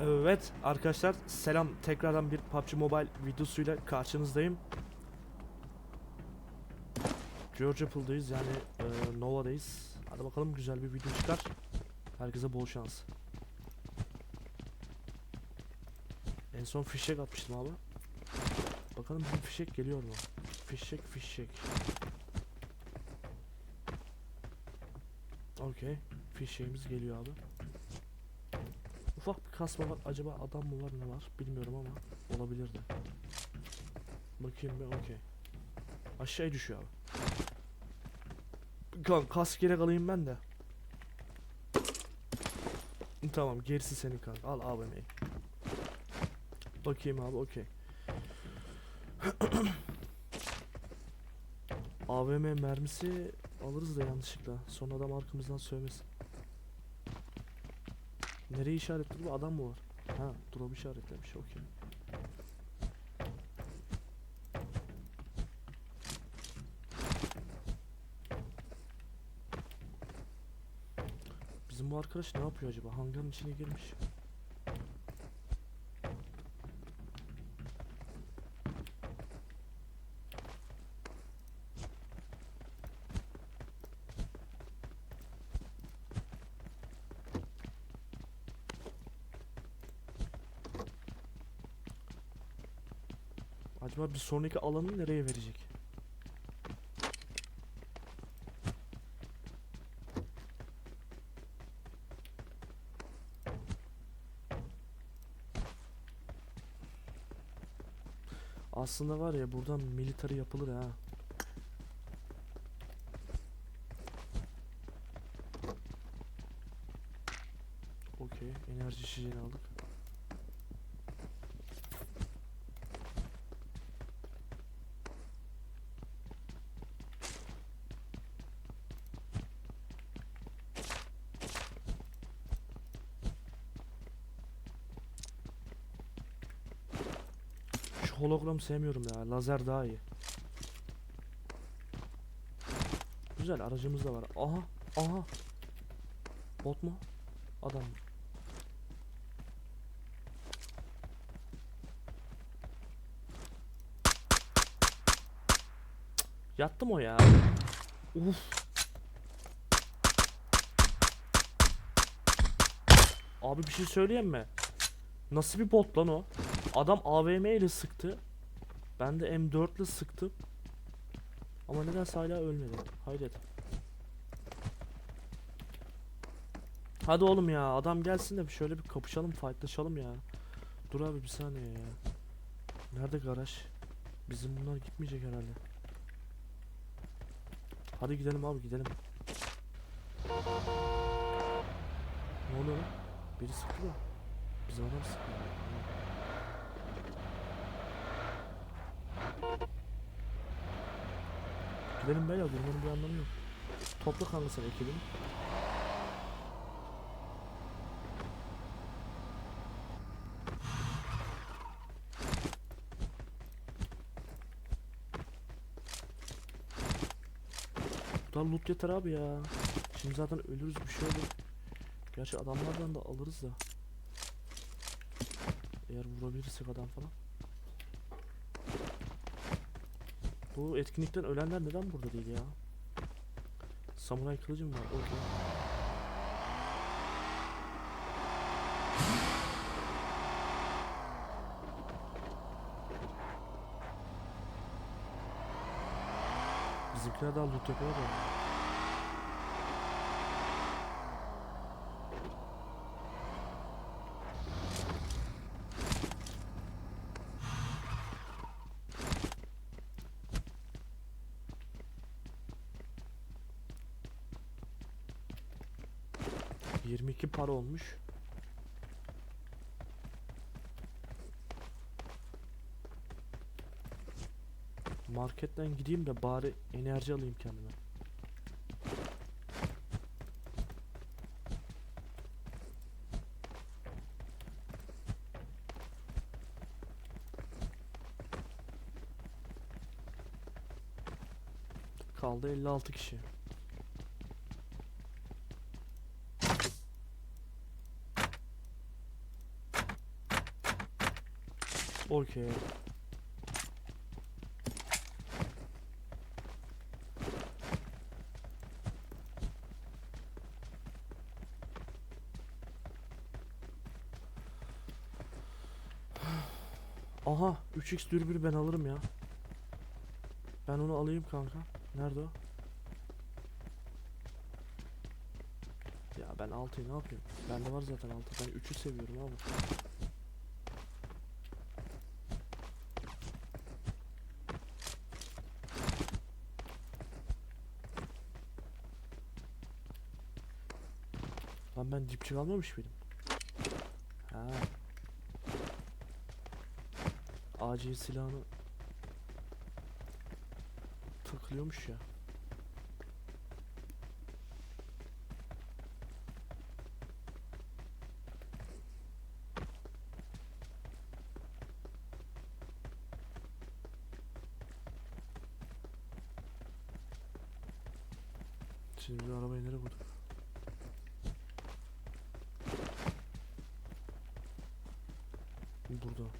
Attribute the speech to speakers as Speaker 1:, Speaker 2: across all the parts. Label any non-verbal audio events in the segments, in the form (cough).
Speaker 1: Evet arkadaşlar selam tekrardan bir PUBG Mobile videosuyla karşınızdayım. George Apple'dayız yani e, Nova'dayız. Hadi bakalım güzel bir video çıkar. Herkese bol şans. En son fişek atmıştım abi. Bakalım bir fişek geliyor mu? Fişek fişek. Okey. Fişeğimiz geliyor abi. Ufak bir kasma var. Acaba adam mı var ne var bilmiyorum ama olabilir de. Bakayım bir okey. Aşağıya düşüyor abi. Kan kask yere kalayım ben de. Tamam gerisi senin kan. Al AVM'yi. Bakayım abi okey. (clears throat) AVM mermisi alırız da yanlışlıkla. Son adam arkamızdan sövmesin. Nereye işaretli bu? Adam mı var? Ha, drop işaretlemiş. Okey. Bizim bu arkadaş ne yapıyor acaba? Hangarın içine girmiş. Acaba bir sonraki alanı nereye verecek? Aslında var ya buradan military yapılır ha. Okey, enerji içeceğini aldık. Hologram sevmiyorum ya. Lazer daha iyi. Güzel aracımız da var. Aha. Aha. Bot mu? Adam mı? Yattım o ya. Uf. Abi bir şey söyleyeyim mi? Nasıl bir bot lan o? Adam AVM ile sıktı. Ben de M4 ile sıktım. Ama nedense hala ölmedi. Hayret. Hadi oğlum ya adam gelsin de şöyle bir kapışalım fightlaşalım ya. Dur abi bir saniye ya. Nerede garaj? Bizim bunlar gitmeyecek herhalde. Hadi gidelim abi gidelim. Ne oluyor lan? Biri sıktı da. Biz adam sıktı. Gidelim beyler durmanın bir anlamı yok. Topla kanka sen ekibini. Buradan loot yeter abi ya. Şimdi zaten ölürüz bir şey olur. Gerçi adamlardan da alırız da. Eğer vurabilirsek adam falan. Bu etkinlikten ölenler neden burada değil ya? Samuray kılıcım var. Okey. Bizimkiler daha loot yapıyor da. Para olmuş. Marketten gideyim de bari enerji alayım kendime. Kaldı 56 kişi. Okey. Aha 3x dürbünü ben alırım ya. Ben onu alayım kanka. Nerede o? Ya ben 6'yı ne yapayım? Bende var zaten 6. Ben 3'ü seviyorum abi. Lan ben dipçik almamış mıydım? Ha. Acil silahını takılıyormuş ya. Şimdi biz arabayı nereye koyduk? Burada.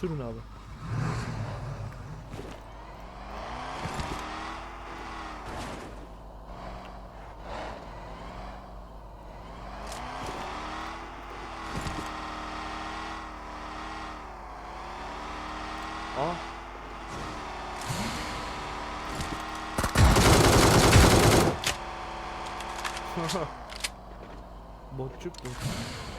Speaker 1: Sürün abi. Aa. Botçuk bu. Bu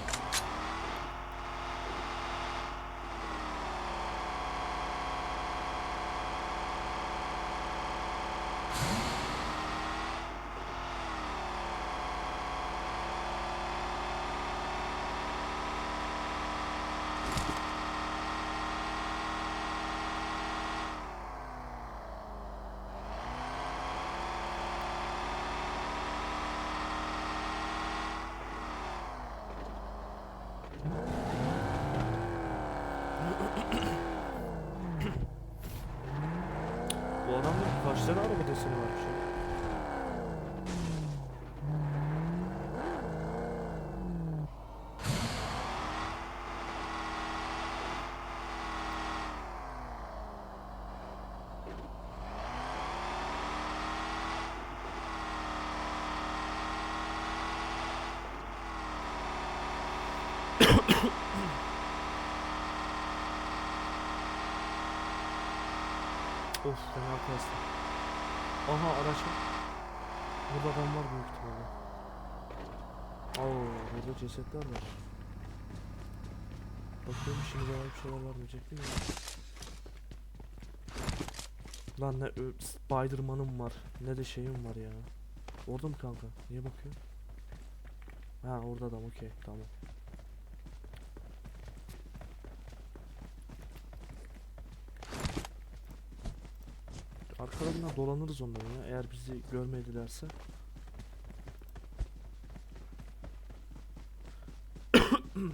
Speaker 1: adamda kaç tane araba deseni varmış ya? Of ben arkadaşlar. Aha araç var. Burada adam var büyük ihtimalle. Oo burada cesetler var. Bakıyorum şimdi daha bir şeyler var diyecek değil mi? Lan ne Spiderman'ım var ne de şeyim var ya. Orada mı kanka? Niye bakıyor? Ha orada adam okey tamam. Arkalarından dolanırız onların ya eğer bizi görmedilerse. (coughs)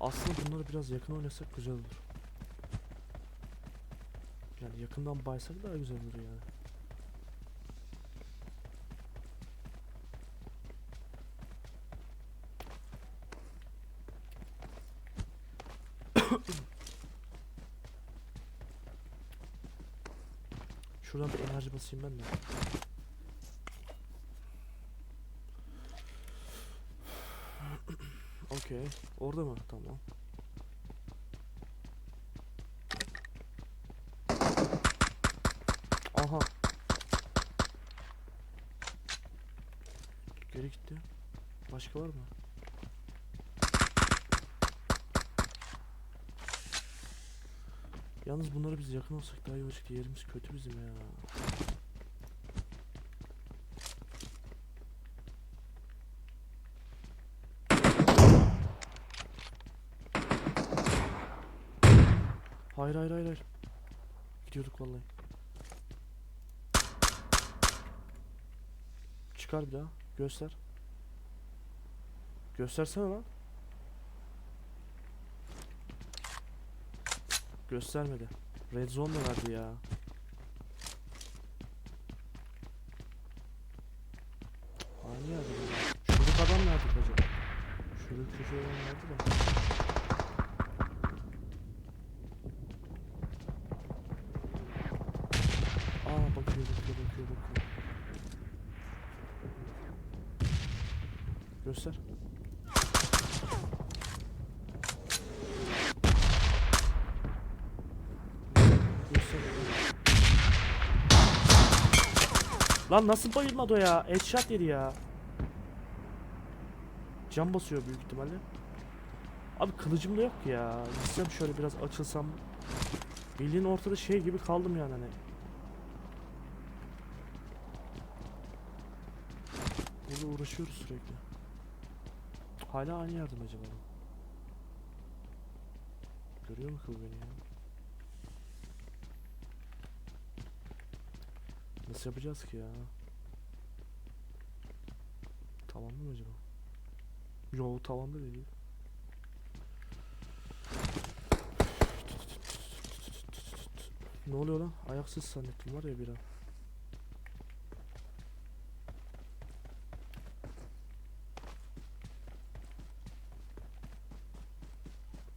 Speaker 1: Aslında bunları biraz yakın oynasak güzel olur. Yani yakından baysak daha güzel olur yani. Enerji basayım ben de. (clears throat) Okey. Orada mı? Tamam. Aha. Geri gitti. Başka var mı? Yalnız bunları biz yakın olsak daha iyi olacak. Yerimiz kötü bizim ya. Hayır hayır hayır hayır. Gidiyorduk vallahi. Çıkar bir daha. Göster. Göstersene lan. Göstermedi. Red zone da verdi ya. Hani bu? Şuradaki adam nerede acaba? Şuradaki köşeye adam nerede de? Aa bakıyor bakıyor bakıyor bakıyor. Göster. Lan nasıl bayılmadı o ya? Headshot yedi ya. Cam basıyor büyük ihtimalle. Abi kılıcım da yok ki ya. Gitsem şöyle biraz açılsam. Bildiğin ortada şey gibi kaldım yani hani. Burada uğraşıyoruz sürekli. Hala aynı yardım acaba? Görüyor mu kıl beni ya? Nasıl yapacağız ki ya? Tamam mı acaba? Yo tamam da değil. Ne oluyor lan? Ayaksız zannettim var ya bir an.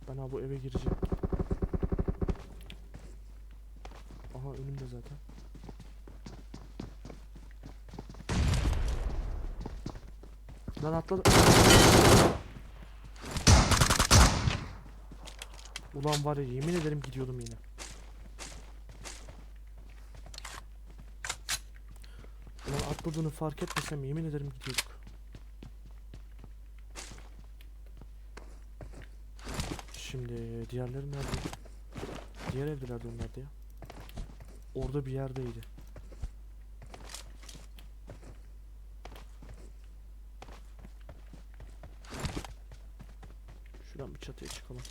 Speaker 1: Ben abi bu eve gireceğim. Aha önümde zaten. Lan atladı. Ulan var ya yemin ederim gidiyordum yine. Ulan atladığını fark etmesem yemin ederim gidiyorduk. Şimdi diğerleri nerede? Diğer evdelerde onlar ya. Orada bir yerdeydi. Şuradan bir çatıya çıkalım.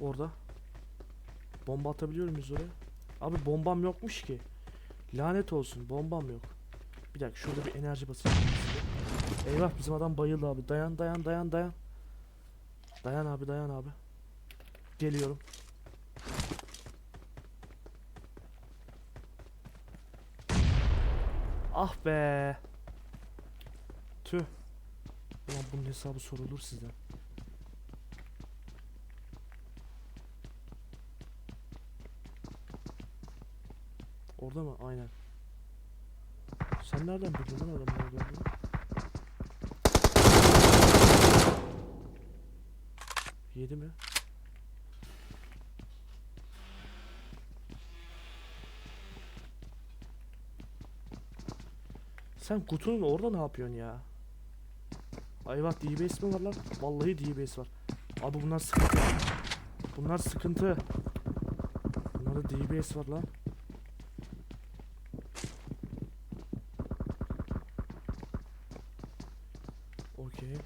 Speaker 1: Orada. Bomba atabiliyor muyuz oraya? Abi bombam yokmuş ki. Lanet olsun bombam yok. Bir dakika şurada bir enerji basayım. Eyvah bizim adam bayıldı abi. Dayan dayan dayan dayan. Dayan abi dayan abi. Geliyorum. Ah be. Tüh. Ulan bunun hesabı sorulur sizden. Orada mı? Aynen. Sen nereden bildin lan adamın orada? Yedi mi? Sen kutunun orada ne yapıyorsun ya? Ay bak DBS mi var lan? Vallahi DBS var. Abi bunlar sıkıntı. Bunlar sıkıntı. Bunlarda DBS var lan. Okey.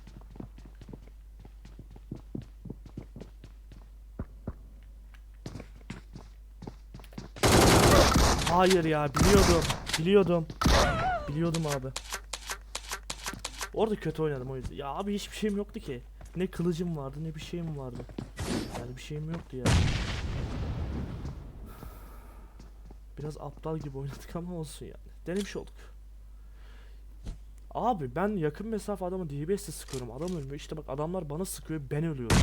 Speaker 1: Hayır ya biliyordum. Biliyordum. Biliyordum abi. Orada kötü oynadım o yüzden. Ya abi hiçbir şeyim yoktu ki. Ne kılıcım vardı ne bir şeyim vardı. Yani bir şeyim yoktu ya. Biraz aptal gibi oynadık ama olsun yani. Denemiş olduk. Abi ben yakın mesafe adamı DBS'le sıkıyorum. Adam ölmüyor. İşte bak adamlar bana sıkıyor ben ölüyorum.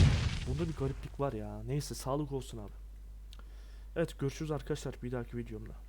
Speaker 1: Bunda bir gariplik var ya. Neyse sağlık olsun abi. Evet görüşürüz arkadaşlar bir dahaki videomda.